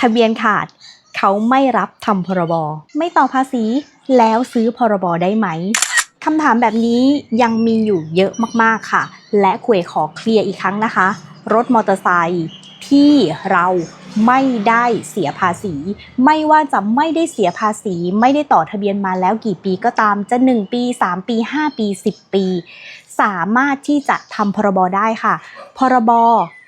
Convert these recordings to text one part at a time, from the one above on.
ทะเบียนขาด เขาไม่รับทำพรบไม่ต่อภาษี แล้วซื้อพรบได้ไหมคำถามแบบนี้ยังมีอยู่เยอะมากๆค่ะ และคุยขอเคลียร์อีกครั้งนะคะ รถมอเตอร์ไซค์ที่เราไม่ได้เสียภาษี ไม่ว่าจะไม่ได้เสียภาษี ไม่ได้ต่อทะเบียนมาแล้วกี่ปีก็ตามจะ 1 ปี 3 ปี 5 ปี 10 ปี สามารถที่จะทำพรบได้ค่ะ พรบ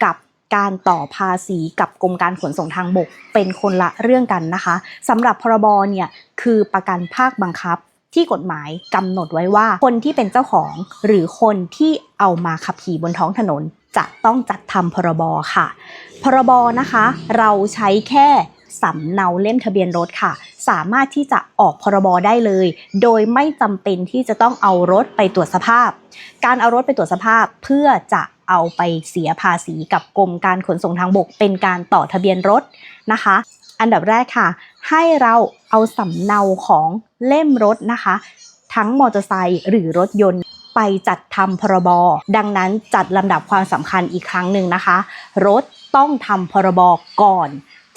กับ การต่อภาษีกับกรมการขนส่งทางบกเป็นคนละเรื่องกันนะคะสำหรับพรบเนี่ยคือประกันภาคบังคับที่กฎหมายกำหนดไว้ว่าคนที่เป็นเจ้าของหรือคนที่เอามาขับขี่บนท้องถนน จะต้องจัดทำพรบค่ะ พรบนะคะ เราใช้แค่ สำเนาเล่มทะเบียนรถค่ะ สามารถที่จะออกพรบได้เลย โดยไม่จำเป็นที่จะต้องเอารถไปตรวจสภาพ การเอารถไปตรวจสภาพเพื่อจะเอาไปเสียภาษีกับกรมการขนส่งทางบก เป็นการต่อทะเบียนรถนะคะ อันดับแรกค่ะ ให้เราเอาสำเนาของเล่มรถนะคะ ทั้งมอเตอร์ไซค์หรือรถยนต์ไปจัดทำพรบดังนั้นจัดลำดับความสำคัญอีกครั้งหนึ่งนะคะ รถต้องทำพรบก่อน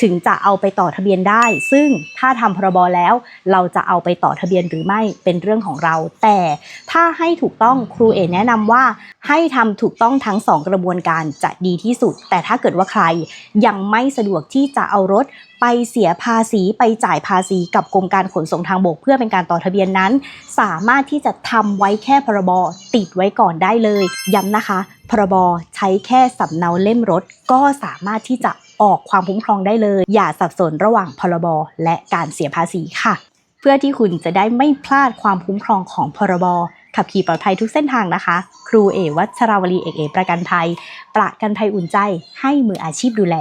ถึงจะเอาไปต่อทะเบียนได้ ซึ่งถ้าทำพรบแล้ว เราจะเอาไปต่อทะเบียนหรือไม่เป็นเรื่องของเรา แต่ถ้าให้ถูกต้องครูเอแนะนำว่า ให้ทำถูกต้องทั้งสองกระบวนการจะดีที่สุด แต่ถ้าเกิดว่าใครยังไม่สะดวกที่จะเอารถไปเสียภาษีไปจ่ายภาษีกับกรมการขนส่งทางบก เพื่อเป็นการต่อทะเบียนนั้น สามารถที่จะทำไว้แค่พรบติดไว้ก่อนได้เลย ย้ำนะคะ พรบใช้แค่สำเนาเล่มรถ ก็สามารถที่จะ ออกความคุ้มครองได้เลย อย่าสับสนระหว่างพรบและการเสียภาษีค่ะ เพื่อที่คุณจะได้ไม่พลาดความคุ้มครองของพรบขับขี่ปลอดภัยทุกเส้นทางนะคะ ครูเอวัชราวลีเอกเอประกันภัย ประกันภัยอุ่นใจให้มืออาชีพดูแล